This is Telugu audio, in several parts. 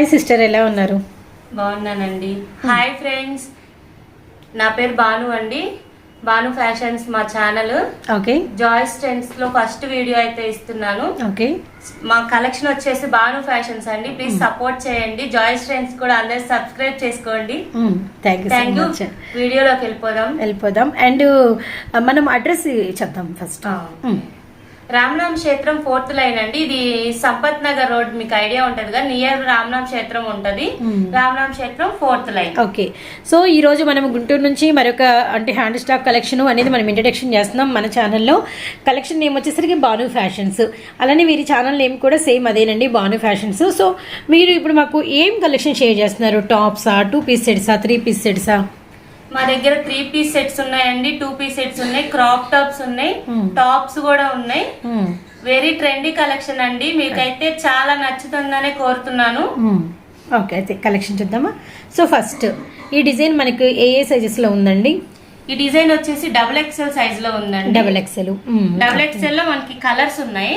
హాయ్ సిస్టర్ ఎలా ఉన్నారు? బాగున్నానండి. Hi friends. నా పేరు భాను అండి. భాను ఫ్యాషన్స్ మా ఛానల్. ఓకే. జాయ్స్ ట్రెండ్స్లో ఫస్ట్ వీడియో అయితే ఇస్తున్నాను. ఓకే. మా కలెక్షన్ వచ్చేసి భాను ఫ్యాషన్స్ అండి. ప్లీజ్ సపోర్ట్ చేయండి. జాయ్స్ ట్రెండ్స్ కూడా అందరు సబ్స్క్రైబ్ చేసుకోండి. థ్యాంక్ యూ థ్యాంక్ యూ వీడియోలోకి వెళ్ళిపోదాం. వెళ్ళిపోదాం. అండ్ మనం అడ్రస్ చెప్దాం ఫస్ట్. ఆ. రామనామ్ క్షేత్రం ఫోర్త్ లైన్ అండి. ఇది సంపత్ నగర్ రోడ్ మీకు ఐడియా ఉంటది కదా నియర్ రామనామ్ క్షేత్రం ఉంటది. రామనామ్ క్షేత్రం ఫోర్త్ లైన్. ఓకే. సో ఈ రోజు మనం గుంటూరు నుంచి మరొక అంటే హ్యాండ్ స్టాక్ కలెక్షన్ అనేది మనం ఇంట్రడక్షన్ చేస్తున్నాం మన ఛానల్లో. కలెక్షన్ నేమ్ వచ్చేసరికి బాను ఫ్యాషన్స్. అలానే వీరి ఛానల్ నేమ్ కూడా సేమ్ అదేనండి బాను ఫ్యాషన్స్. సో మీరు ఇప్పుడు మాకు ఏం కలెక్షన్ షేర్ చేస్తున్నారు? టాప్సా టూ పీస్ సెట్సా త్రీ పీస్ సెట్సా? మా దగ్గర త్రీ పీస్ సెట్స్ ఉన్నాయండి టూ పీస్ సెట్స్ ఉన్నాయి క్రాప్ టాప్స్ ఉన్నాయి Hmm. టాప్స్ కూడా ఉన్నాయి. వెరీ ట్రెండీ కలెక్షన్ అండి. మీకైతే చాలా నచ్చుతుందనే కోరుతున్నాను. ఓకే అయితే కలెక్షన్ చూద్దామా? సో ఫస్ట్ ఈ డిజైన్ మనకు ఏ ఏ సైజెస్లో ఉందండి? ఈ డిజైన్ వచ్చేసి డబుల్ ఎక్స్ఎల్ సైజ్లో ఉందండి. డబల్ ఎక్సెల్ డబుల్ ఎక్స్ఎల్లో మనకి కలర్స్ ఉన్నాయి.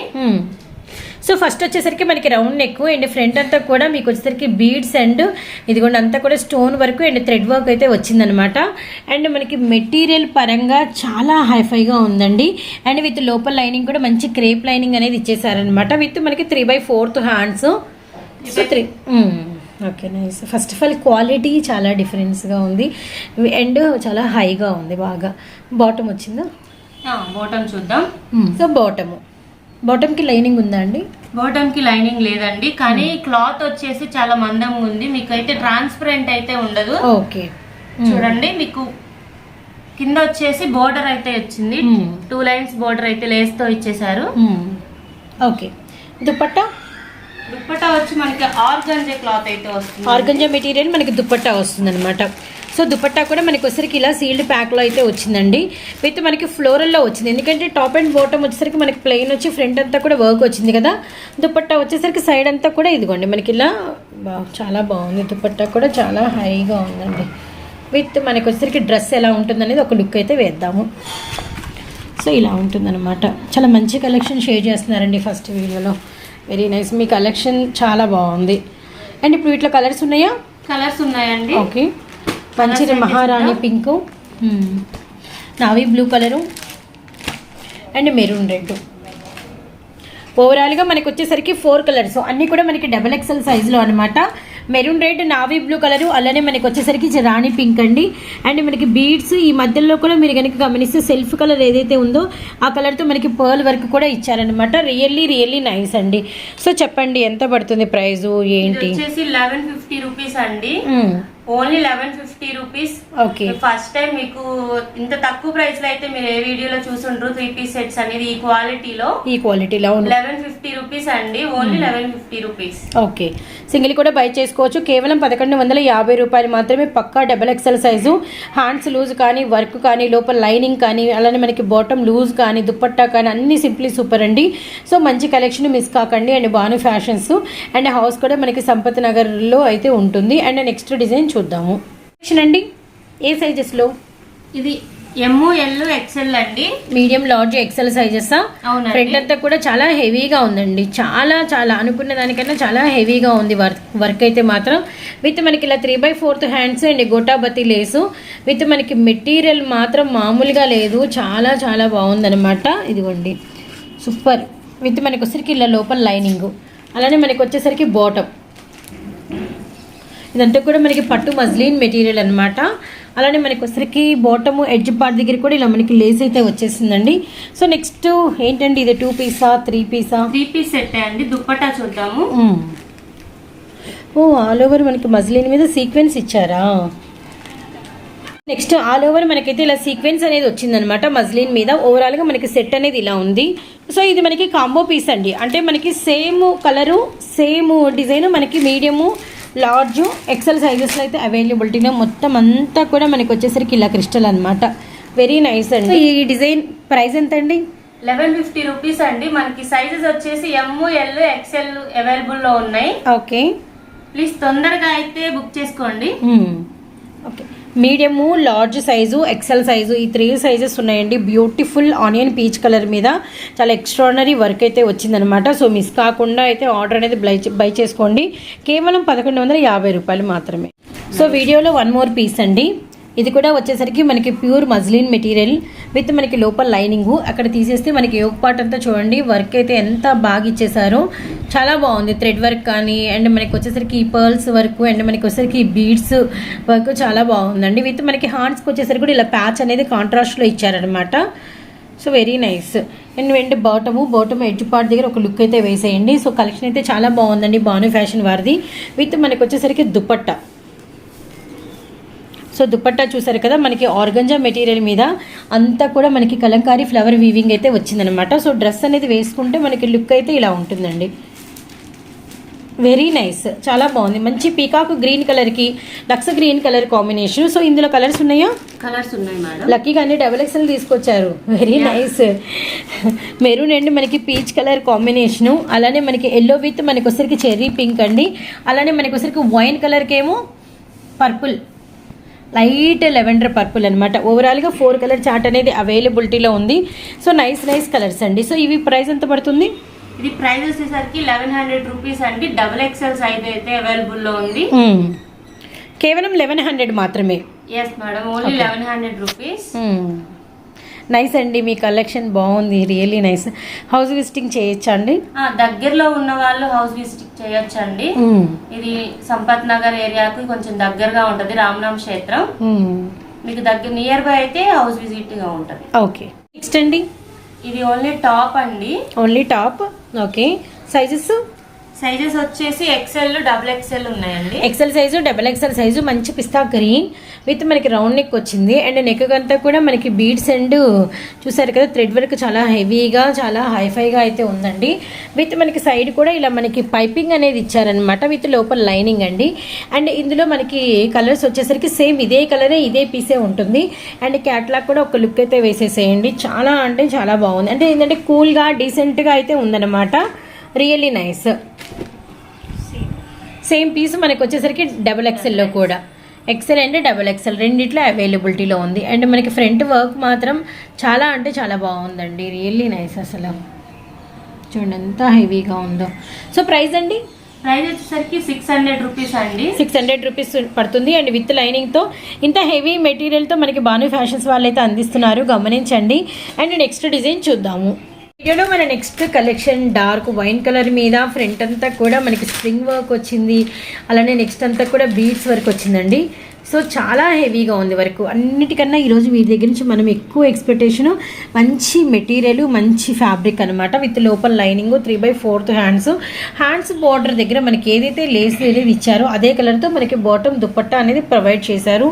సో ఫస్ట్ వచ్చేసరికి మనకి రౌండ్ నెక్ అండ్ ఫ్రంట్ అంతా కూడా మీకు వచ్చేసరికి బీడ్స్ అండ్ ఇదిగోండి అంతా కూడా stone work and thread work అయితే వచ్చిందనమాట అండ్ మనకి మెటీరియల్ పరంగా చాలా హైఫైగా ఉందండి. అండ్ విత్ లోపల లైనింగ్ కూడా మంచి క్రేప్ లైనింగ్ అనేది ఇచ్చేసారనమాట విత్ మనకి three by fourth hands so three okay nice first of all quality చాలా డిఫరెన్స్గా ఉంది. అండ్ చాలా హైగా ఉంది బాగా. బాటమ్ వచ్చిందా? బాటమ్ చూద్దాం. సో బాటము బాటమ్కి లైనింగ్ ఉందా అండి? బాటమ్కి లైనింగ్ లేదండి కానీ క్లాత్ వచ్చేసి చాలా మందంగా ఉంది. మీకైతే ట్రాన్స్పరెంట్ అయితే ఉండదు. ఓకే. చూడండి మీకు కింద వచ్చేసి బోర్డర్ అయితే వచ్చింది. Hmm. టూ లైన్స్ బోర్డర్ అయితే లేస్తో ఇచ్చేసారు ఓకే. దుపట్టా దుప్పటా వచ్చి మనకి ఆర్గంజే క్లాత్ అయితే వస్తుంది. ఆర్గంజా మెటీరియల్ మనకి దుపట్టా వస్తుంది అనమాట సో దుపట్టా కూడా మనకి వచ్చరికి ఇలా సీల్డ్ ప్యాక్లో అయితే వచ్చిందండి. విత్ మనకి ఫ్లోరల్లో వచ్చింది. ఎందుకంటే టాప్ అండ్ బాటమ్ వచ్చేసరికి మనకి ప్లెయిన్ వచ్చి ఫ్రంట్ అంతా కూడా వర్క్ వచ్చింది కదా. దుపట్టా వచ్చేసరికి సైడ్ అంతా కూడా ఇదిగోండి మనకి ఇలా బా చాలా బాగుంది. దుపట్టా కూడా చాలా హైగా ఉందండి. విత్ మనకి వచ్చేసరికి డ్రెస్ ఎలా ఉంటుందనేది ఒక లుక్ అయితే వేద్దాము. సో ఇలా ఉంటుందన్నమాట. చాలా మంచి కలెక్షన్ షేర్ చేస్తున్నారండి ఫస్ట్ వీడియోలో. వెరీ నైస్ మీ కలెక్షన్ చాలా బాగుంది. అండ్ ఇప్పుడు వీటిలో కలర్స్ ఉన్నాయా? కలర్స్ ఉన్నాయండి. ఓకే మంచి మహారాణి pink. Navy blue colour. And maroon red. ఓవరాల్గా మనకి వచ్చేసరికి ఫోర్ కలర్స్ అన్నీ కూడా మనకి డబల్ ఎక్సెల్ సైజులో అనమాట maroon red navy blue colour అలానే మనకి వచ్చేసరికి రాణి పింక్ అండి. అండ్ మనకి బీడ్స్ ఈ మధ్యలో కూడా మీరు కనుక గమనిస్తే సెల్ఫ్ కలర్ ఏదైతే ఉందో ఆ కలర్తో మనకి పర్ల్ వర్క్ కూడా ఇచ్చారనమాట రియల్లీ రియల్లీ నైస్ అండి. సో చెప్పండి ఎంత పడుతుంది ప్రైజు? ఏంటి? వచ్చేసి లెవెన్ ఫిఫ్టీ రూపీస్ అండి. Only eleven fifty rupees. Okay. First time మీకు ఇంత తక్కువ ప్రైస్లో అయితే మీరు ఏ వీడియోలో చూసుండ్రు? త్రీ పీస్ సెట్స్ అనేది ఈ క్వాలిటీలో. ఈ క్వాలిటీలో లెవెన్ ఫిఫ్టీ రూపీస్ అండి. Only eleven fifty rupees. Okay. Single కూడా బై చేసుకోవచ్చు. కేవలం పదకొండు వందల యాభై రూపాయలు మాత్రమే పక్కా double XL size. Hands loose కానీ వర్క్ కానీ లోపల లైనింగ్ కానీ అలానే మనకి బాటమ్ లూజ్ కానీ దుప్పట్టా కానీ అన్ని సింప్లీ సూపర్ అండి. సో మంచి కలెక్షన్ మిస్ కాకండి. And Bhanu fashions. And house కూడా మనకి సంపత్ నగర్లో అయితే ఉంటుంది. అండ్ నెక్స్ట్ డిజైన్ చూద్దాము. అండి ఏ సైజెస్లో ఇది ఎమ్ ఎల్ ఎక్సెల్ అండి. మీడియం లార్జ్ ఎక్సెల్ సైజెసా. ఫ్రంట్ అంతా కూడా చాలా హెవీగా ఉందండి. చాలా చాలా అనుకున్న దానికన్నా చాలా హెవీగా ఉంది వర్క్ వర్క్ అయితే మాత్రం. విత్ మనకి ఇలా three by fourth hands and గోటాబతి lace with మనకి మెటీరియల్ మాత్రం మామూలుగా లేదు. చాలా చాలా బాగుందనమాట ఇదిగోండి. సూపర్ విత్ మనకి వచ్చేసరికి ఇలా లోపల లైనింగ్ అలానే మనకి వచ్చేసరికి బాటమ్ ఇదంతా కూడా మనకి పట్టు మజ్లీన్ మెటీరియల్ అన్నమాట. అలానే మనకి వచ్చరికి బాటమ్ ఎడ్జ్ పార్ట్ దగ్గర కూడా ఇలా మనకి లేస్ అయితే వచ్చేసిందండి. సో నెక్స్ట్ ఏంటండి ఇది? టూ పీసా త్రీ పీసా త్రీ పీస్ సెట్ అండి. దుప్పటా చూద్దాము. ఓ ఆల్ ఓవర్ మనకి మజ్లీన్ మీద సీక్వెన్స్ ఇచ్చారా? నెక్స్ట్ ఆల్ ఓవర్ మనకైతే ఇలా సీక్వెన్స్ అనేది వచ్చిందనమాట మజ్లిన్ మీద. ఓవరాల్గా మనకి సెట్ అనేది ఇలా ఉంది. సో ఇది మనకి కాంబో పీస్ అండి. అంటే మనకి సేమ్ కలరు సేమ్ డిజైన్ మనకి మీడియము లార్జ్ ఎక్సెల్ సైజెస్లో అయితే అవైలబిలిటీలో మొత్తం అంతా కూడా మనకి వచ్చేసరికి ఇలా క్రిస్టల్ అన్నమాట. వెరీ నైస్ అండి. ఈ డిజైన్ ప్రైస్ ఎంత అండి లెవెన్ ఫిఫ్టీ రూపీస్ అండి. మనకి సైజెస్ వచ్చేసి ఎమ్ ఎల్ ఎక్సెల్ అవైలబుల్లో ఉన్నాయి. ఓకే. ప్లీజ్ తొందరగా అయితే బుక్ చేసుకోండి. Okay. Medium large size XL size ఈ త్రీ సైజెస్ ఉన్నాయండి. బ్యూటిఫుల్ ఆనియన్ పీచ్ కలర్ మీద చాలా ఎక్స్ట్రాడనరీ వర్క్ అయితే వచ్చిందనమాట సో మిస్ కాకుండా అయితే ఆర్డర్ అనేది బై బై చేసుకోండి. కేవలం పదకొండు వందల యాభై రూపాయలు మాత్రమే. సో వీడియోలో వన్ మోర్ పీస్ అండి. ఇది కూడా వచ్చేసరికి మనకి ప్యూర్ మజ్లిన్ మెటీరియల్ విత్ మనకి లోపల లైనింగ్. అక్కడ తీసేస్తే మనకి యోగ్ పార్ట్ అంతా చూడండి వర్క్ అయితే ఎంత బాగా ఇచ్చేసారో చాలా బాగుంది థ్రెడ్ వర్క్ కానీ అండ్ మనకి వచ్చేసరికి ఈ పర్ల్స్ వర్క్ అండ్ మనకి వచ్చేసరికి బీడ్స్ వర్క్ చాలా బాగుందండి. విత్ మనకి హార్ట్స్కి వచ్చేసరికి కూడా ఇలా ప్యాచ్ అనేది కాంట్రాస్ట్లో ఇచ్చారనమాట సో వెరీ నైస్. అండ్ వెంట బాటము బాటమ్ ఎడ్జ్ పార్ట్ దగ్గర ఒక లుక్ అయితే వేసేయండి. సో కలెక్షన్ అయితే చాలా బాగుందండి బాను ఫ్యాషన్ వారిది. విత్ మనకి వచ్చేసరికి దుపట్టా. సో దుపట్టా చూసారు కదా మనకి ఆర్గంజా మెటీరియల్ మీద అంతా కూడా మనకి కలంకారీ ఫ్లవర్ వీవింగ్ అయితే వచ్చిందనమాట సో డ్రెస్ అనేది వేసుకుంటే మనకి లుక్ అయితే ఇలా ఉంటుందండి. వెరీ నైస్ చాలా బాగుంది. మంచి పీకాక్ గ్రీన్ కలర్కి Lux green colour combination so ఇందులో కలర్స్ ఉన్నాయా? కలర్స్ ఉన్నాయి మేడం లక్కీగా అన్ని డబుల్ ఎక్స్ఎల్ తీసుకొచ్చారు. వెరీ నైస్ మెరూన్ అండ్ మనకి పీచ్ కలర్ కాంబినేషను అలానే మనకి ఎల్లో విత్ మనకి వచ్చరికి చెర్రీ పింక్ అండి. అలానే మనకి వచ్చరికి వైన్ కలర్కి ఏమో పర్పుల్ లైట్ లెవెండర్ పర్పుల్ అనమాట ఓవరాల్గా ఫోర్ కలర్ చార్ట్ అనేది అవైలబిలిటీలో ఉంది. సో నైస్ నైస్ కలర్స్ అండి. సో ఇవి ప్రైస్ ఎంత పడుతుంది? ఇది ప్రైస్ వచ్చేసరికి లెవెన్ హండ్రెడ్ రూపీస్ అండి. డబుల్ ఎక్స్ఎల్ సైజ్ అయితే అవైలబుల్లో ఉంది. మ్మ్. కేవలం లెవెన్ హండ్రెడ్ మాత్రమే. Yes madam only eleven hundred rupees nice అండి మీ కలెక్షన్ బాగుంది రియల్లీ నైస్ హౌస్ విజిటింగ్ చేయొచ్చా అండి దగ్గరలో ఉన్న వాళ్ళు హౌస్ విజిట్ చేయొచ్చండి. మ్మ్. ఇది సంపత్ నగర్ ఏరియాకి కొంచెం దగ్గరగా ఉంటది రామనామ క్షేత్రం. మ్మ్. మీకు దగ్గర నియర్ బై అయితే హౌస్ విజిట్గా ఉంటది. ఓకే నెక్స్ట్ అండి? ఇది ఓన్లీ టాప్ అండి. Only top okay sizes sizes వచ్చేసి ఎక్సెల్ డబుల్ ఎక్సెల్ ఉన్నాయండి. XL size double XL size మంచి పిస్తా గ్రీన్ విత్ మనకి రౌండ్ నెక్ వచ్చింది. అండ్ నెక్ అంతా కూడా మనకి బీడ్స్ అండ్ చూసారు కదా థ్రెడ్ వర్క్ చాలా హెవీగా చాలా హైఫైగా అయితే ఉందండి. విత్ మనకి సైడ్ కూడా ఇలా మనకి పైపింగ్ అనేది ఇచ్చారనమాట విత్ లోపల లైనింగ్ అండి. అండ్ ఇందులో మనకి కలర్స్ వచ్చేసరికి సేమ్ ఇదే కలరే ఇదే పీసే ఉంటుంది. అండ్ క్యాట్లాగ్ కూడా ఒక లుక్ అయితే వేసేసేయండి. చాలా అంటే చాలా బాగుంది. అంటే ఏంటంటే కూల్గా డీసెంట్గా అయితే ఉందన్నమాట. రియల్లీ నైస్ సేమ్ పీస్ మనకి వచ్చేసరికి డబుల్ ఎక్సెల్లో కూడా. ఎక్సెల్ అండ్ డబుల్ ఎక్సెల్ రెండిట్లో అవైలబిలిటీలో ఉంది. అండ్ మనకి ఫ్రంట్ వర్క్ మాత్రం చాలా అంటే చాలా బాగుందండి. రియల్లీ నైస్ అసలు. చూడండి ఎంత హెవీగా ఉందో. సో ప్రైస్ అండి? ప్రైస్ వచ్చేసరికి సిక్స్ హండ్రెడ్ రూపీస్ అండి. సిక్స్ హండ్రెడ్ రూపీస్ పడుతుంది. అండ్ విత్ లైనింగ్తో ఇంత హెవీ మెటీరియల్తో మనకి బాను ఫ్యాషన్స్ వాళ్ళు అయితే అందిస్తున్నారు. గమనించండి. అండ్ నెక్స్ట్ డిజైన్ చూద్దాము. వీడియోలో మన next collection dark wine colour మీద ఫ్రంట్ అంతా కూడా మనకి స్ప్రింగ్ వర్క్ వచ్చింది. అలానే నెక్స్ట్ అంతా కూడా బీడ్స్ వర్క్ వచ్చిందండి. సో చాలా హెవీగా ఉంది వరకు. అన్నిటికన్నా ఈరోజు వీరి దగ్గర నుంచి మనం ఎక్కువ ఎక్స్పెక్టేషన్ మంచి మెటీరియల్ మంచి ఫ్యాబ్రిక్ అనమాట విత్ లోపల lining three by fourth hands hands border దగ్గర మనకి ఏదైతే లేస్ అనేది ఇచ్చారో అదే కలర్తో మనకి బాటమ్ దుపట్టా అనేది ప్రొవైడ్ చేశారు.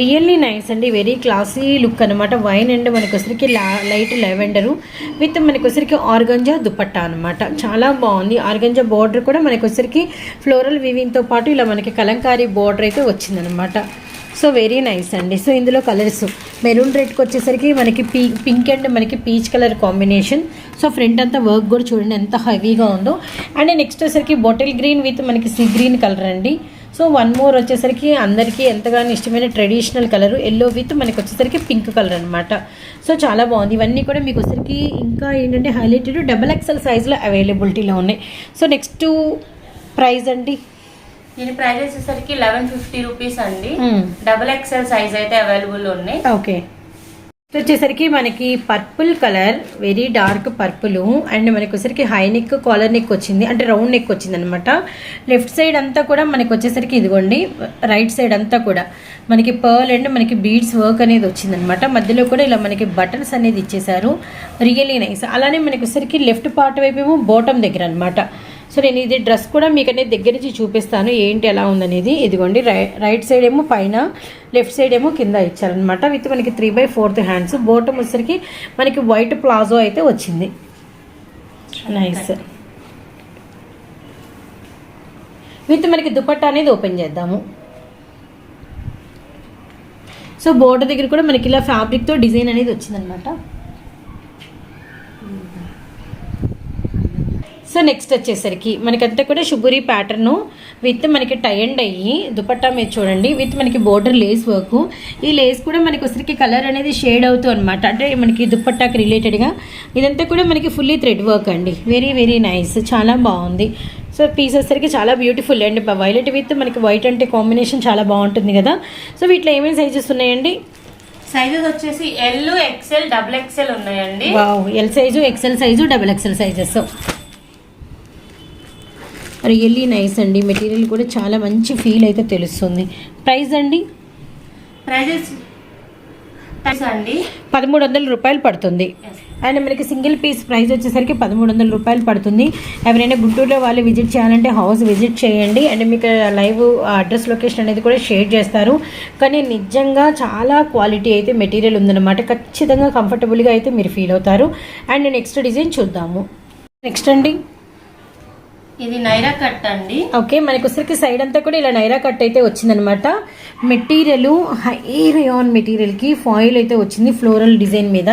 రియల్లీ నైస్ అండి వెరీ క్లాసీ లుక్ అనమాట వైన్ అండ్ మనకి వచ్చరికి లైట్ లెవెండరు విత్ మనకి వచ్చరికి ఆర్గంజా దుపట్టా అనమాట చాలా బాగుంది. ఆర్గంజా బార్డర్ కూడా మనకి వచ్చరికి ఫ్లోరల్ వివింగ్తో పాటు ఇలా మనకి కలంకారీ బార్డర్ అయితే వచ్చిందనమాట సో వెరీ నైస్ అండి. సో ఇందులో కలర్స్ మెరూన్ రెడ్కి వచ్చేసరికి మనకి పీ పింక్ అండ్ మనకి peach colour combination so front అంతా వర్క్ కూడా చూడండి ఎంత హెవీగా ఉందో. అండ్ నెక్స్ట్ వచ్చేసరికి బాటిల్ గ్రీన్ విత్ మనకి సీ గ్రీన్ కలర్ అండి. సో వన్ మోర్ వచ్చేసరికి అందరికీ ఎంతగానో ఇష్టమైన ట్రెడిషనల్ కలర్ ఎల్లో విత్ మనకి వచ్చేసరికి పింక్ కలర్ అనమాట సో చాలా బాగుంది. ఇవన్నీ కూడా మీకు వచ్చేసరికి ఇంకా ఏంటంటే హైలైటెడ్ డబల్ ఎక్సెల్ సైజ్లో అవైలబిలిటీలో ఉన్నాయి. సో నెక్స్ట్ ప్రైస్ అండి. దీని ప్రైస్ వచ్చేసరికి లెవెన్ ఫిఫ్టీ రూపీస్ అండి. డబుల్ ఎక్స్ఎల్ సైజ్ అయితే అవైలబుల్ ఉన్నాయి. ఓకే వచ్చేసరికి మనకి purple colour very dark purple and మనకి వచ్చేసరికి హై నెక్ కాలర్ నెక్ వచ్చింది. అంటే రౌండ్ నెక్ వచ్చింది అనమాట లెఫ్ట్ సైడ్ అంతా కూడా మనకి వచ్చేసరికి ఇదిగోండి. రైట్ సైడ్ అంతా కూడా మనకి పర్ల్ అండ్ మనకి బీడ్స్ వర్క్ అనేది వచ్చిందనమాట మధ్యలో కూడా ఇలా మనకి బటన్స్ అనేది ఇచ్చేసారు రియలీ నైస్ అలానే మనకి వచ్చేసరికి లెఫ్ట్ పార్ట్ వైపు ఏమో బాటమ్ దగ్గర అనమాట సో నేను ఇది డ్రెస్ కూడా మీకు అనేది దగ్గర నుంచి చూపిస్తాను ఏంటి ఎలా ఉందనేది. ఇదిగోండి రై రైట్ సైడ్ ఏమో పైన లెఫ్ట్ సైడ్ ఏమో కింద ఇచ్చారనమాట విత్ మనకి three by fourth hands bottom వచ్చేసరికి మనకి వైట్ ప్లాజో అయితే వచ్చింది. నైస్ విత్ మనకి దుపట్టా అనేది ఓపెన్ చేద్దాము. సో బోర్డర్ దగ్గర కూడా మనకి ఇలా ఫ్యాబ్రిక్తో డిజైన్ అనేది వచ్చిందనమాట సో నెక్స్ట్ వచ్చేసరికి మనకంతా కూడా షుగురీ ప్యాటర్న్ విత్ మనకి టై అండ్ అయ్యి దుపట్టా మీద చూడండి. విత్ మనకి బోర్డర్ లేస్ వర్క్ ఈ లేస్ కూడా మనకి వచ్చరికి కలర్ అనేది షేడ్ అవుతూ అనమాట అంటే మనకి దుపట్టాకి రిలేటెడ్గా ఇదంతా కూడా మనకి ఫుల్లీ థ్రెడ్ వర్క్ అండి. వెరీ వెరీ నైస్ చాలా బాగుంది. సో పీస్ వచ్చేసరికి చాలా బ్యూటిఫుల్ అండి. వైలెట్ విత్ మనకి వైట్ అంటే కాంబినేషన్ చాలా బాగుంటుంది కదా. సో వీటిలో ఏమేమి సైజెస్ ఉన్నాయండి? సైజెస్ వచ్చేసి ఎల్ ఎక్సెల్ డబుల్ ఎక్సెల్ ఉన్నాయండి. L size XL size double XL sizes really nice అండి. మెటీరియల్ కూడా చాలా మంచి ఫీల్ అయితే తెలుస్తుంది. ప్రైస్ అండి? ప్రైజెస్ అండి. పదమూడు వందల రూపాయలు పడుతుంది. అండ్ మనకి సింగిల్ పీస్ ప్రైస్ వచ్చేసరికి పదమూడు వందల రూపాయలు పడుతుంది. ఎవరైనా గుంటూరులో వాళ్ళు విజిట్ చేయాలంటే హౌస్ విజిట్ చేయండి. అండ్ మీకు లైవ్ అడ్రస్ లొకేషన్ అనేది కూడా షేర్ చేస్తారు. కానీ నిజంగా చాలా క్వాలిటీ అయితే మెటీరియల్ ఉందన్నమాట. ఖచ్చితంగా కంఫర్టబుల్గా అయితే మీరు ఫీల్ అవుతారు. అండ్ నెక్స్ట్ డిజైన్ చూద్దాము. నెక్స్ట్ అండి. ఇది నైరా కట్ అండి. ఓకే మనకు వచ్చరికి సైడ్ అంతా కూడా ఇలా నైరా కట్ అయితే వచ్చిందనమాట మెటీరియల్ హై రేయాన్ మెటీరియల్కి ఫాయిల్ అయితే వచ్చింది ఫ్లోరల్ డిజైన్ మీద.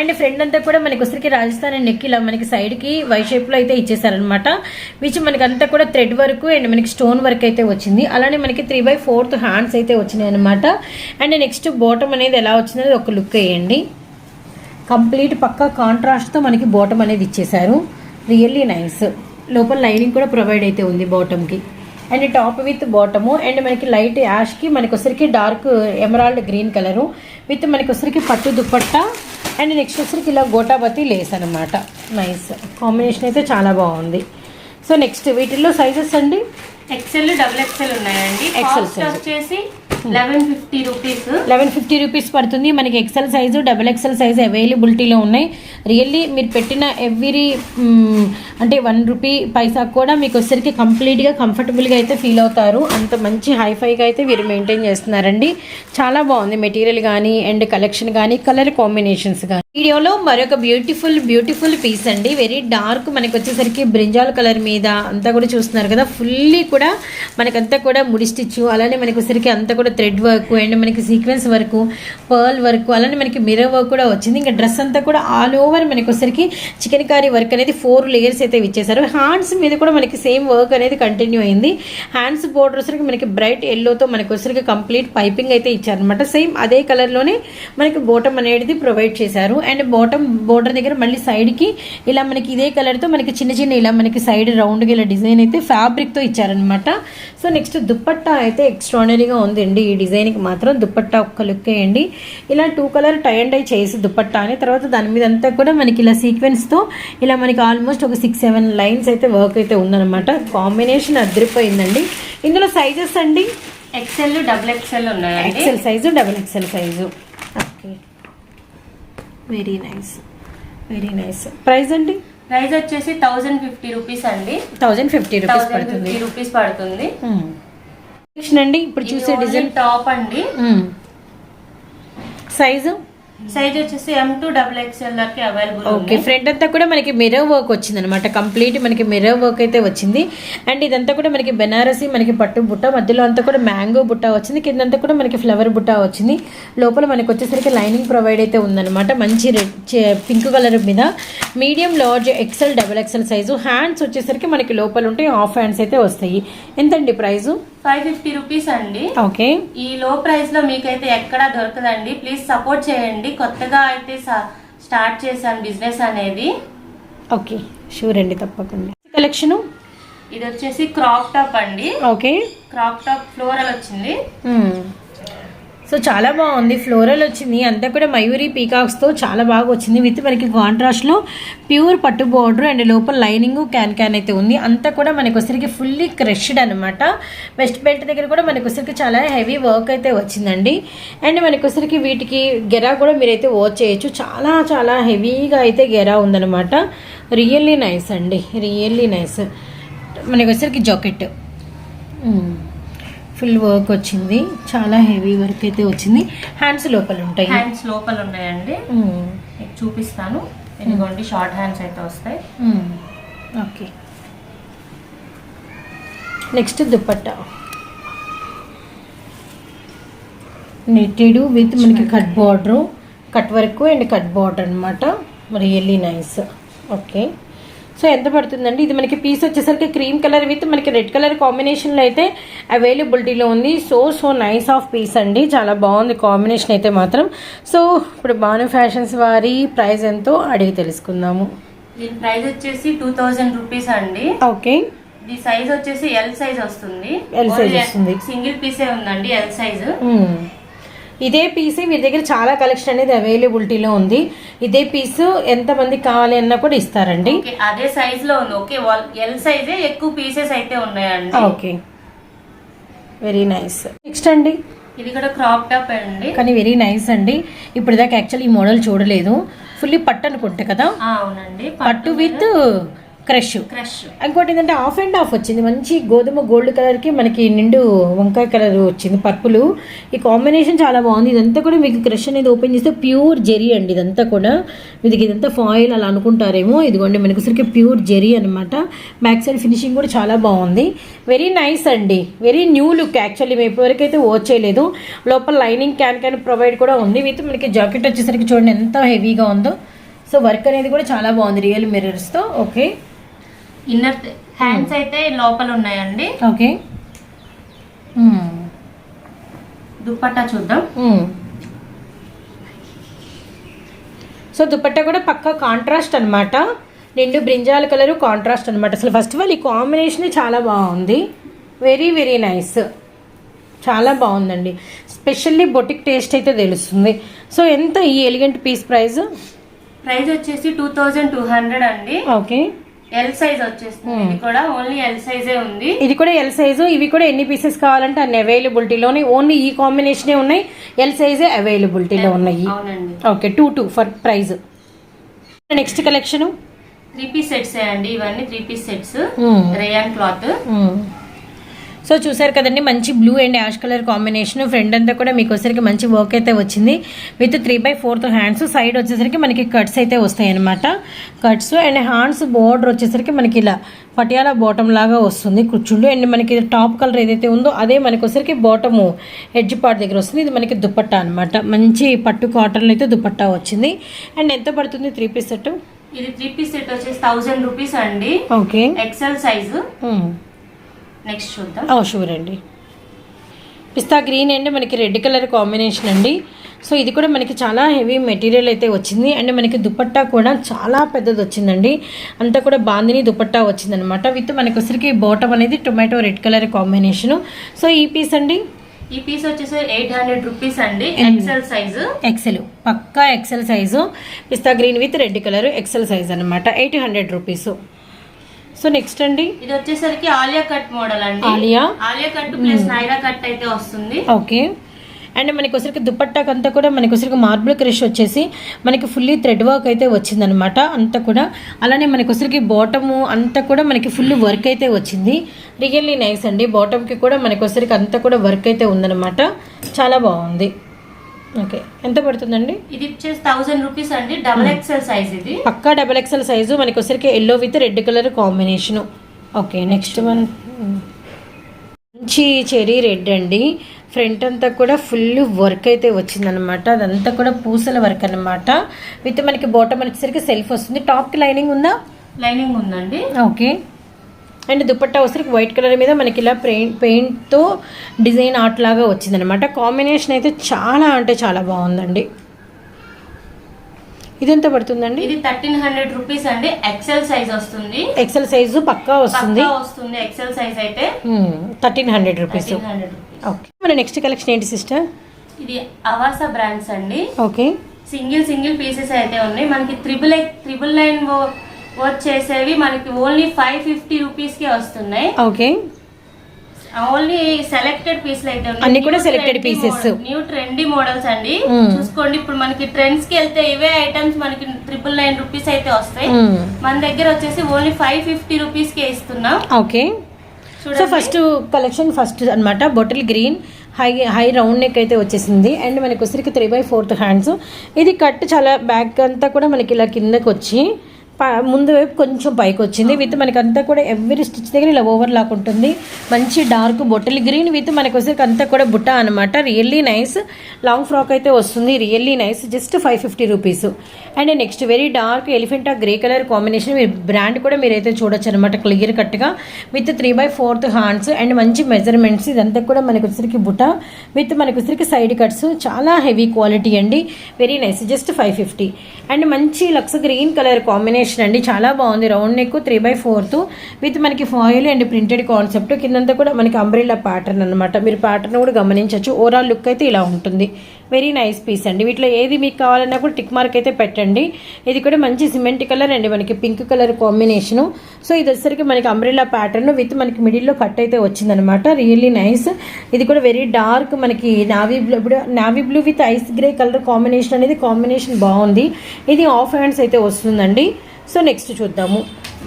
అండ్ ఫ్రంట్ అంతా కూడా మనకి వచ్చరికి రాజస్థాన్ నెక్ ఇలా మనకి సైడ్కి వై షేప్లో అయితే ఇచ్చేసారనమాట విచ్ మనకి అంతా కూడా థ్రెడ్ వర్క్ అండ్ మనకి స్టోన్ వర్క్ అయితే వచ్చింది. అలానే మనకి త్రీ బై ఫోర్త్ హ్యాండ్స్ అయితే వచ్చినాయి అనమాట అండ్ నెక్స్ట్ బాటమ్ అనేది ఎలా వచ్చిందో ఒక లుక్ వేయండి. కంప్లీట్ పక్కా కాంట్రాస్ట్తో మనకి బాటమ్ అనేది ఇచ్చేశారు. రియల్లీ నైస్ లోపల లైనింగ్ కూడా ప్రొవైడ్ అయితే ఉంది బాటమ్కి and top with bottom and మనకి లైట్ యాష్కి మనకి వచ్చరికి dark emerald green colour. With మనకి వచ్చరికి పట్టు దుపట్టా. అండ్ నెక్స్ట్ వచ్చరికి ఇలా గోటాబతి లేస్ అనమాట నైస్. కాంబినేషన్ అయితే చాలా బాగుంది. సో నెక్స్ట్ వీటిల్లో సైజెస్ అండి. ఎక్సెల్ డబుల్ ఎక్సెల్ ఉన్నాయండి. Size. వచ్చేసి eleven fifty rupees eleven fifty rupees పడుతుంది. మనకి XL size double XL size అవైలబిలిటీలో ఉన్నాయి. రియల్లీ మీరు పెట్టిన ఎవ్రీ అంటే వన్ రూపీ పైసా కూడా మీకు వచ్చరికి కంప్లీట్గా కంఫర్టబుల్గా అయితే ఫీల్ అవుతారు. అంత మంచి హైఫైగా అయితే వీరు మెయింటైన్ చేస్తున్నారండి. చాలా బాగుంది మెటీరియల్ కానీ అండ్ కలెక్షన్ కానీ కలర్ కాంబినేషన్స్ కానీ వీడియోలో మరొక బ్యూటిఫుల్ బ్యూటిఫుల్ పీస్ అండి. వెరీ డార్క్ మనకి వచ్చేసరికి బ్రింజాల్ కలర్ మీద అంతా కూడా చూస్తున్నారు కదా. ఫుల్లీ కూడా మనకంతా కూడా ముడి స్టిచ్ అలానే మనకి వచ్చేసరికి అంతా కూడా థ్రెడ్ వర్క్ అండ్ మనకి సీక్వెన్స్ వర్క్ పర్ల్ వర్క్ అలానే మనకి మిర్రర్ వర్క్ కూడా వచ్చింది. ఇంకా డ్రెస్ అంతా కూడా ఆల్ ఓవర్ మనకి వచ్చేసరికి చికెన్ కారీ వర్క్ అనేది ఫోర్ లేయర్స్ అయితే ఇచ్చేసారు హ్యాండ్స్ మీద కూడా మనకి సేమ్ వర్క్ అనేది కంటిన్యూ అయింది. హ్యాండ్స్ బోర్డర్ వచ్చరికి మనకి బ్రైట్ ఎల్లోతో మనకి వచ్చరికి కంప్లీట్ పైపింగ్ అయితే ఇచ్చారనమాట సేమ్ అదే కలర్లోనే మనకి బోటమ్ అనేది ప్రొవైడ్ చేశారు. అండ్ బాటమ్ బోర్డర్ దగ్గర మళ్ళీ సైడ్కి ఇలా మనకి ఇదే కలర్తో మనకి చిన్న చిన్న ఇలా మనకి సైడ్ రౌండ్గా ఇలా డిజైన్ అయితే ఫ్యాబ్రిక్తో ఇచ్చారనమాట సో నెక్స్ట్ దుప్పట్టా అయితే ఎక్స్ట్రానరీగా ఉందండి. ఈ డిజైన్కి మాత్రం దుప్పట్టా ఒక్క లుక్ వేయండి ఇలా two colour tie and dye చేసి దుప్పట్టా అని తర్వాత దాని మీద అంతా కూడా మనకి ఇలా సీక్వెన్స్తో ఇలా మనకి ఆల్మోస్ట్ ఒక సిక్స్ సెవెన్ లైన్స్ అయితే వర్క్ అయితే ఉందన్నమాట. కాంబినేషన్ అదిరిపోయిందండి. ఇందులో సైజెస్ అండి? ఎక్సెల్ డబుల్ ఎక్సెల్ ఉన్నాయండి. XL size double XL size okay very nice very nice price అండి? ప్రైస్ వచ్చేసి థౌజండ్ ఫిఫ్టీ రూపీస్ అండి. థౌజండ్ ఫిఫ్టీ రూపీస్ పడుతుంది. రూపీస్ పడుతుంది. అండి ఇప్పుడు చూసే డిజైన్ టాప్ అండి. సైజు సైజ్ వచ్చేసి ఎం టూ డబుల్ ఎక్స్ఎల్ దాకా అవైలబుల్ ఓకే ఫ్రంట్ అంతా కూడా మనకి మిర్రర్ వర్క్ వచ్చింది అనమాట కంప్లీట్ మనకి మిర్రర్ వర్క్ అయితే వచ్చింది. అండ్ ఇదంతా కూడా మనకి బెనారసి మనకి పట్టు బుట్ట మధ్యలో అంతా కూడా మ్యాంగో బుట్ట వచ్చింది. కిందంతా కూడా మనకి ఫ్లవర్ బుట్ట వచ్చింది. లోపల మనకి వచ్చేసరికి లైనింగ్ ప్రొవైడ్ అయితే ఉందన్నమాట. మంచి రెడ్ పింక్ కలర్ మీద. Medium large XL double XL size hands వచ్చేసరికి మనకి లోపల ఉంటే హాఫ్ హ్యాండ్స్ అయితే వస్తాయి. ఎంతండి ప్రైజు? ఫైవ్ ఫిఫ్టీ రూపీస్ అండి. ఓకే. ఈ లో ప్రైస్లో మీకైతే ఎక్కడా దొరకదండి. ప్లీజ్ సపోర్ట్ చేయండి. కొత్తగా అయితే స్టార్ట్ చేశాను బిజినెస్ అనేది. ఓకే. షూర్ అండి తప్పకుండా. కలెక్షను? ఇది వచ్చేసి క్రాప్ టాప్ అండి. ఓకే. క్రాప్ టాప్ ఫ్లోరల్ వచ్చింది. సో చాలా బాగుంది. ఫ్లోరల్ వచ్చింది. అంతా కూడా మయూరి పీకాక్స్తో చాలా బాగా వచ్చింది. విత్ మనకి కాంట్రాస్ట్లో ప్యూర్ పట్టు బోర్డర్ అండ్ లోపల లైనింగ్ క్యాన్ క్యాన్ అయితే ఉంది. అంతా కూడా మనకు వచ్చరికి ఫుల్లీ క్రష్డ్ అనమాట వెస్ట్ బెల్ట్ దగ్గర కూడా మనకు వచ్చరికి చాలా హెవీ వర్క్ అయితే వచ్చిందండి. అండ్ మనకు వచ్చరికి వీటికి గెరా కూడా మీరైతే వాచ్ చేయొచ్చు. చాలా చాలా హెవీగా అయితే గెరా ఉందనమాట రియల్లీ నైస్ అండి. Really nice. మనకు వచ్చరికి జాకెట్. ఫుల్ వర్క్ వచ్చింది. చాలా హెవీ వర్క్ అయితే వచ్చింది. హ్యాండ్స్ లోపల ఉంటాయి. హ్యాండ్స్ లోపల ఉన్నాయండి. మీకు చూపిస్తాను. ఇదిగోండి షార్ట్ హ్యాండ్స్ అయితే వస్తాయి. Okay next dupatta netted with మనకి cut border cut work and cut border అనమాట రియల్లీ నైస్ ఓకే సో ఎంత పడుతుందండి? ఇది మనకి పీస్ వచ్చేసరికి క్రీమ్ కలర్ విత్ మనకి రెడ్ కలర్ కాంబినేషన్లో అయితే అవైలబిలిటీలో ఉంది. So so nice of piece అండి. చాలా బాగుంది కాంబినేషన్ అయితే మాత్రం. సో ఇప్పుడు భాను ఫ్యాషన్స్ వారి ప్రైస్ ఎంతో అడిగి తెలుసుకుందాము. దీని ప్రైస్ వచ్చేసి టూ థౌజండ్ రూపీస్ అండి. ఓకే ఈ సైజ్ వచ్చేసి ఎల్ సైజ్ వస్తుంది. L size వస్తుంది. సింగిల్ పీసే ఉందండి ఎల్ సైజ్. ఇదే పీస్ వీరి దగ్గర చాలా కలెక్షన్ అనేది అవైలబిలిటీలో ఉంది. ఇదే పీస్ ఎంతమంది కావాలి అన్నా కూడా ఇస్తారండి. అదే సైజ్లో ఉంది. ఓకే ఎల్ సైజే ఎక్కువ పీసెస్ అయితే ఉన్నాయండి. ఓకే. వెరీ నైస్ నెక్స్ట్ అండి. ఇది కూడా క్రాప్ టాప్ అండి. కానీ వెరీ నైస్ అండి. ఇప్పుడు దాకా యాక్చువల్లీ ఈ మోడల్ చూడలేదు. ఫుల్లీ పట్టు అనుకుంటా కదా? అవునండి. పట్టు విత్ క్రష్. క్రష్. ఇంకోటి ఏంటంటే ఆఫ్ అండ్ ఆఫ్ వచ్చింది. మంచి గోధుమ గోల్డ్ కలర్కి మనకి నిండు వంకాయ కలర్ వచ్చింది. పర్పుల్. ఈ కాంబినేషన్ చాలా బాగుంది. ఇదంతా కూడా మీకు క్రష్ అనేది ఓపెన్ చేస్తే ప్యూర్ జెరీ అండి ఇదంతా కూడా. మీకు ఇదంతా ఫాయిల్ అలా అనుకుంటారేమో. ఇదిగోండి మనకి అసలుకి ప్యూర్ జెరీ అనమాట బ్యాక్ సైడ్ ఫినిషింగ్ కూడా చాలా బాగుంది. వెరీ నైస్ అండి. వెరీ న్యూ లుక్ యాక్చువల్లీ మేము ఇప్పటివరకైతే వాచ్ చేయలేదు. లోపల లైనింగ్ క్యాన్ క్యాన్ ప్రొవైడ్ కూడా ఉంది. విత్ మనకి జాకెట్ వచ్చేసరికి చూడండి ఎంత హెవీగా ఉందో. సో వర్క్ అనేది కూడా చాలా బాగుంది. రియల్ మిర్రర్స్తో. ఓకే. ఇన్నర్ హ్యాండ్స్ అయితే లోపల ఉన్నాయండి. ఓకే మ్మ్. దుప్పట్టా చూద్దాం. సో దుపట్టా కూడా పక్క కాంట్రాస్ట్ అన్నమాట. నిండు బ్రింజాల కలర్ కాంట్రాస్ట్ అన్నమాట. అసలు ఫస్ట్ ఆఫ్ ఆల్ ఈ కాంబినేషన్ చాలా బాగుంది. వెరీ వెరీ నైస్ చాలా బాగుందండి. స్పెషల్లీ బొటిక్ టేస్ట్ అయితే తెలుస్తుంది. సో ఎంత ఈ ఎలిగెంట్ పీస్ ప్రైస్ ప్రైస్ వచ్చేసి టూ థౌజండ్ టూ హండ్రెడ్ అండి. ఓకే ఎల్ సైజ్ వచ్చేస్తుంది. ఇది కూడా ఓన్లీ ఎల్ సైజే ఉంది. ఇది కూడా ఎల్ సైజు ఇవి కూడా ఎన్ని పీసెస్ కావాలంటే అన్ని అవైలబిలిటీలోనే ఓన్లీ ఈ కాంబినేషనే ఉన్నాయి ఎల్ సైజే అవైలబిలిటీలో ఉన్నాయి. Okay two two for price next collection three piece sets అండి ఇవన్నీ three piece sets Hmm. Rayon cloth so చూసారు కదండి మంచి blue and ash colour combination front అంతా కూడా మీకు వచ్చేసరికి మంచి వర్క్ అయితే వచ్చింది. With three by fourth hands side వచ్చేసరికి మనకి కట్స్ అయితే వస్తాయి అనమాట కట్స్ అండ్ హ్యాండ్స్ బోర్డర్ వచ్చేసరికి మనకి ఇలా పటియాలా బాటమ్ లాగా వస్తుంది. కుర్చుళ్ళు అండ్ మనకి టాప్ కలర్ ఏదైతే ఉందో అదే మనకి వచ్చేసరికి బాటము ఎడ్జ్ పార్ట్ దగ్గర వస్తుంది. ఇది మనకి దుపట్టా అనమాట మంచి పట్టు కాటన్లో అయితే దుపట్టా వచ్చింది. అండ్ ఎంత పడుతుంది? త్రీ పీస్ సెట్ ఇది త్రీ పీస్ సెట్ వచ్చేసి థౌజండ్ రూపీస్ అండి. ఓకే ఎక్సెల్ సైజు నెక్స్ట్ చూద్దాం. షూర్ అండి. పిస్తా గ్రీన్ అండ్ మనకి రెడ్ కలర్ కాంబినేషన్ అండి. సో ఇది కూడా మనకి చాలా హెవీ మెటీరియల్ అయితే వచ్చింది. అండ్ మనకి దుపట్టా కూడా చాలా పెద్దది వచ్చిందండి. అంతా కూడా బాందిని దుపట్టా వచ్చిందనమాట. విత్ మనకి వచ్చరికి బాటమ్ అనేది tomato red colour combination. So ఈ పీస్ అండి? ఈ పీస్ వచ్చేసి ఎయిట్ హండ్రెడ్ రూపీస్ అండి. XL size XL Pakka XL size pista green with red colour XL size అనమాట. Eight hundred rupees so next అండి? ఇది వచ్చేసరికి ఆలియా కట్ మోడల్ అండి. Alia? Alia cut plus Naira cut అయితే వస్తుంది. ఓకే. అండ్ మనకి వచ్చరికి దుపట్టాకంతా కూడా మనకి వచ్చరికి మార్బుల్ క్రష్ వచ్చేసి మనకి ఫుల్లీ థ్రెడ్ వర్క్ అయితే వచ్చిందనమాట అంతా కూడా. అలానే మనకి వచ్చరికి బాటము అంతా కూడా మనకి ఫుల్ వర్క్ అయితే వచ్చింది. రియల్లీ నైస్ అండి. బాటమ్కి కూడా మనకి వచ్చరికి అంతా కూడా వర్క్ అయితే ఉందన్నమాట చాలా బాగుంది. ఓకే. ఎంత పడుతుందండి? ఇది వచ్చేసి థౌసండ్ రూపీస్ అండి. డబల్ ఎక్సెల్ సైజ్ ఇది. పక్కా డబల్ ఎక్సెల్ సైజు మనకి వచ్చరికి yellow with red colour combination okay next one మంచి చెరీ రెడ్ అండి. ఫ్రంట్ అంతా కూడా ఫుల్ వర్క్ అయితే వచ్చిందనమాట అదంతా కూడా పూసల వర్క్ అన్నమాట. విత్ మనకి బాటమ్ వచ్చేసరికి సెల్ఫ్ వస్తుంది. టాప్కి లైనింగ్ ఉందా? లైనింగ్ ఉందండి. ఓకే. అండ్ దుపట్టా వచ్చరికి వైట్ కలర్ మీద మనకి ఇలా పెయింట్ పెయింట్తో డిజైన్ ఆర్ట్ లాగా వచ్చిందనమాట కాంబినేషన్ అయితే చాలా అంటే చాలా బాగుందండి. ఇది ఎంత పడుతుందండి? ఇది థర్టీన్ హండ్రెడ్ రూపీస్ అండి. ఎక్సెల్ సైజ్ వస్తుంది. ఎక్సెల్ సైజు పక్కా వస్తుంది. వస్తుంది ఎక్సెల్ సైజ్ అయితే. Thirteen hundred rupees. ఓకే. మన నెక్స్ట్ కలెక్షన్ ఏంటి సిస్టర్? ఇది అవాసా బ్రాండ్స్ అండి. ఓకే. సింగిల్ సింగిల్ పీసెస్ అయితే ఉన్నాయి. మనకి త్రిబుల్ త్రిబుల్ నైన్ వర్క్ చేసేవి మనకి ఓన్లీ ఫైవ్ ఫిఫ్టీ రూపీస్కి వస్తున్నాయి. ఓకే. ఓన్లీ సెలెక్టెడ్ పీసులు అయితే. అన్ని కూడా pieces. model- new trendy models అండి. చూసుకోండి ఇప్పుడు మనకి ట్రెండ్స్కి వెళ్తే ఇవే ఐటమ్స్ మనకి ట్రిపుల్ నైన్ రూపీస్ అయితే వస్తాయి. మన దగ్గర వచ్చేసి ఓన్లీ ఫైవ్ ఫిఫ్టీ రూపీస్కి ఇస్తున్నాం. Okay. So first collection first అన్నమాట. Bottle green high high round neck అయితే వచ్చేసింది. అండ్ మనకి వచ్చరికి త్రీ బై ఫోర్త్ హ్యాండ్స్ ఇది కట్ చాలా బ్యాక్ అంతా కూడా మనకి ఇలా కిందకి వచ్చి ముందు వైపు కొంచెం పైకి వచ్చింది విత్ మనకి అంతా కూడా ఎవ్రీ స్టిచ్ దగ్గర ఇలా ఓవర్ లాక్ ఉంటుంది. మంచి డార్క్ బొట్టలి గ్రీన్ విత్ మనకి వచ్చేసరికి అంతా కూడా బుట్ట అనమాట రియల్లీ నైస్ లాంగ్ ఫ్రాక్ అయితే వస్తుంది. Really nice just five fifty rupees and next very dark elephant grey colour combination brand కూడా మీరైతే చూడొచ్చు అనమాట క్లియర్ కట్గా with three by fourth hands and మంచి మెజర్మెంట్స్ ఇదంతా కూడా మనకి వచ్చేసరికి బుట్ట. విత్ మనకి వచ్చేసరికి సైడ్ కట్స్ చాలా హెవీ క్వాలిటీ అండి. Very nice just five fifty and మంచి లక్స్ గ్రీన్ కలర్ కాంబినేషన్ అండి. చాలా బాగుంది. Round neck three by fourth with మనకి ఫాయిల్ అండ్ ప్రింటెడ్ కాన్సెప్ట్ కిందంతా కూడా మనకి అంబ్రిల్లా ప్యాటర్న్ అనమాట మీరు ప్యాటర్న్ కూడా గమనించవచ్చు ఓవరాల్ లుక్ అయితే ఇలా ఉంటుంది. వెరీ నైస్ పీస్ అండి. వీటిలో ఏది మీకు కావాలన్నా కూడా టిక్ మార్క్ అయితే పెట్టండి. ఇది కూడా మంచి సిమెంట్ కలర్ అండి. మనకి పింక్ కలర్ కాంబినేషను సో ఇది వచ్చేసరికి మనకి అంబ్రిల్లా ప్యాటర్న్ విత్ మనకి మిడిల్లో కట్ అయితే వచ్చిందనమాట రియల్లీ నైస్ ఇది కూడా వెరీ డార్క్ మనకి నావీ బ్లూ ఇప్పుడు navy blue with ice grey colour combination అనేది కాంబినేషన్ బాగుంది. ఇది ఆఫ్ హ్యాండ్స్ అయితే వస్తుందండి. సో నెక్స్ట్ చూద్దాము.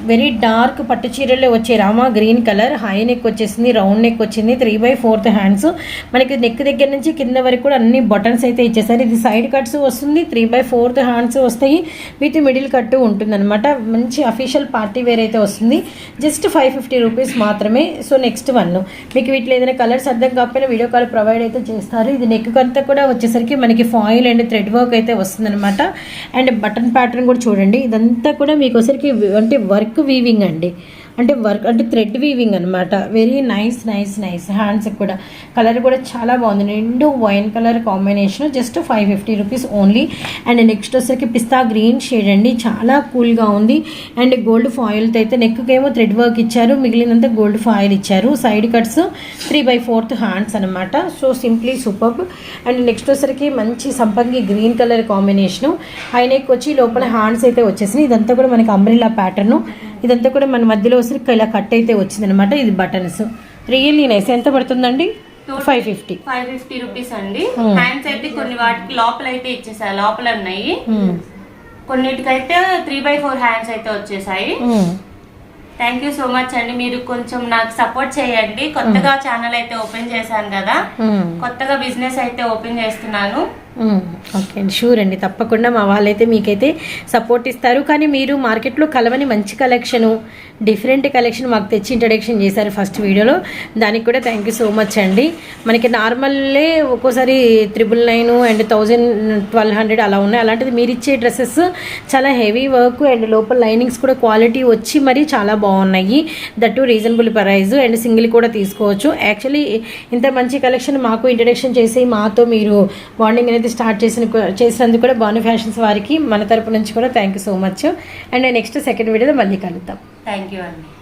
వెరీ డార్క్ పట్టు చీరలో వచ్చే Rama green colour high neck వచ్చేసింది రౌండ్ నెక్ వచ్చింది త్రీ బై ఫోర్త్ హ్యాండ్స్ మనకి నెక్ దగ్గర నుంచి కింద వరకు కూడా అన్ని బటన్స్ అయితే ఇచ్చేసారు ఇది సైడ్ కట్స్ వస్తుంది త్రీ బై ఫోర్త్ హ్యాండ్స్ వస్తాయి. విత్ మిడిల్ కట్ ఉంటుందన్నమాట. మంచి అఫీషియల్ పార్టీ వేర్ అయితే వస్తుంది. జస్ట్ ఫైవ్ ఫిఫ్టీ రూపీస్ మాత్రమే. సో నెక్స్ట్ వన్ మీకు వీటిలో ఏదైనా కలర్స్ అర్థం కాకపోయినా వీడియో కాల్ ప్రొవైడ్ అయితే చేస్తారు. ఇది నెక్ అంతా కూడా వచ్చేసరికి మనకి ఫాయిల్ అండ్ థ్రెడ్ వర్క్ అయితే వస్తుందన్నమాట. అండ్ బటన్ ప్యాటర్న్ కూడా చూడండి. ఇదంతా కూడా మీకు వచ్చరికి అంటే వర్క్ వీవింగ్ అండి. అంటే వర్క్ అంటే థ్రెడ్ వీవింగ్ అనమాట very nice nice nice hands కూడా. కలర్ కూడా చాలా బాగుంది. రెండు wine colour combination. Just five fifty rupees only and next వచ్చేసరికి పిస్తా గ్రీన్ షేడ్ అండి. చాలా కూల్గా ఉంది. అండ్ గోల్డ్ ఫాయిల్తో అయితే నెక్కి ఏమో థ్రెడ్ వర్క్ ఇచ్చారు. మిగిలినంత గోల్డ్ ఫాయిల్ ఇచ్చారు. Side cuts three by fourth hands అనమాట so simply super and next వచ్చేసరికి మంచి sampangi green colour combination high neck వచ్చి లోపల హ్యాండ్స్ అయితే వచ్చేసినాయి. ఇదంతా కూడా మనకి అంబ్రిల్లా ప్యాటర్ను ఇదంతా కూడా మన మధ్యలో వచ్చి ఇలా కట్ అయితే వచ్చిందనమాట ఇది బటన్స్. Really nice. ఎంత పడుతుందండి? Five fifty. Five fifty rupees అండి. Hmm. హ్యాండ్స్ అయితే కొన్ని వాటికి లోపల అయితే ఇచ్చేసాయి. లోపల ఉన్నాయి కొన్నిటికైతే త్రీ బై ఫోర్ హ్యాండ్స్ అయితే వచ్చేసాయి. థ్యాంక్ యూ సో మచ్ అండి. మీరు కొంచెం నాకు సపోర్ట్ చేయండి. కొత్తగా ఛానల్ అయితే ఓపెన్ చేశాను కదా. కొత్తగా బిజినెస్ అయితే ఓపెన్ చేస్తున్నాను. ఓకే అండి షూర్ అండి. తప్పకుండా మా వాళ్ళైతే మీకైతే సపోర్ట్ ఇస్తారు. కానీ మీరు మార్కెట్లో కలవని మంచి కలెక్షను డిఫరెంట్ కలెక్షన్ మాకు తెచ్చి ఇంట్రడక్షన్ చేశారు ఫస్ట్ వీడియోలో. దానికి కూడా థ్యాంక్ యూ సో మచ్ అండి. మనకి నార్మల్లే ఒక్కోసారి triple nine and thousand twelve hundred అలా ఉన్నాయి. అలాంటిది మీరు ఇచ్చే డ్రెస్సెస్ చాలా హెవీ వర్క్ అండ్ లోపల లైనింగ్స్ కూడా క్వాలిటీ వచ్చి మరీ చాలా బాగున్నాయి. That reasonable price and single కూడా తీసుకోవచ్చు. యాక్చువల్లీ ఇంత మంచి కలెక్షన్ మాకు ఇంట్రడక్షన్ చేసి మాతో మీరు బాండింగ్ అనేది స్టార్ట్ చేసిన చేసినందుకు కూడా బాను ఫ్యాషన్స్ వారికి మన తరపు నుంచి కూడా thank you so much and next second వీడియోలో మళ్ళీ కలుద్దాం. థ్యాంక్ యూ అండి.